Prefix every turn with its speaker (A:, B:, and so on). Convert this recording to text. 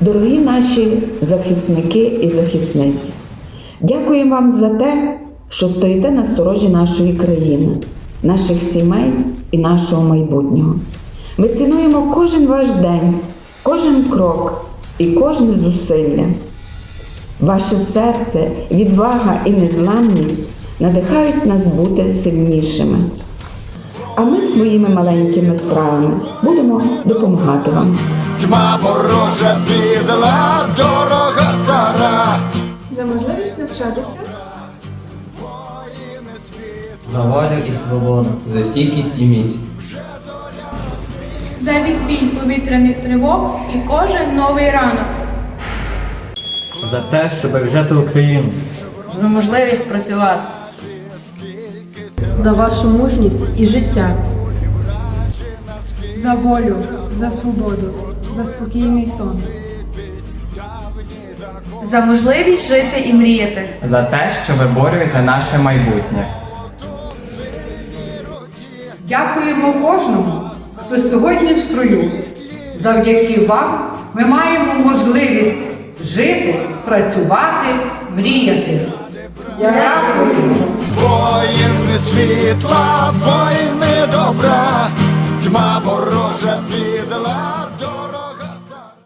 A: дорогі наші захисники і захисниці. Дякуємо вам за те, що стоїте на сторожі нашої країни, наших сімей і нашого майбутнього. Ми цінуємо кожен ваш день, кожен крок і кожне зусилля. Ваше серце, відвага і незламність надихають нас бути сильнішими. А ми своїми маленькими справами будемо допомагати вам.
B: Тьма ворожа підла, дорога стара.
C: За можливість навчатися,
D: За волю і свободу, за стійкість і міць.
C: за відбій повітряних тривог і кожен новий ранок.
D: За те, що бережете Україну.
E: за можливість працювати.
F: за вашу мужність і життя.
G: За волю, за свободу, за спокійний сон.
E: За можливість жити і мріяти.
H: за те, що виборюєте наше майбутнє.
I: Дякуємо кожному, хто сьогодні в строю. Завдяки вам ми маємо можливість жити, працювати, мріяти. Дякуємо.
B: Воїни світла, trap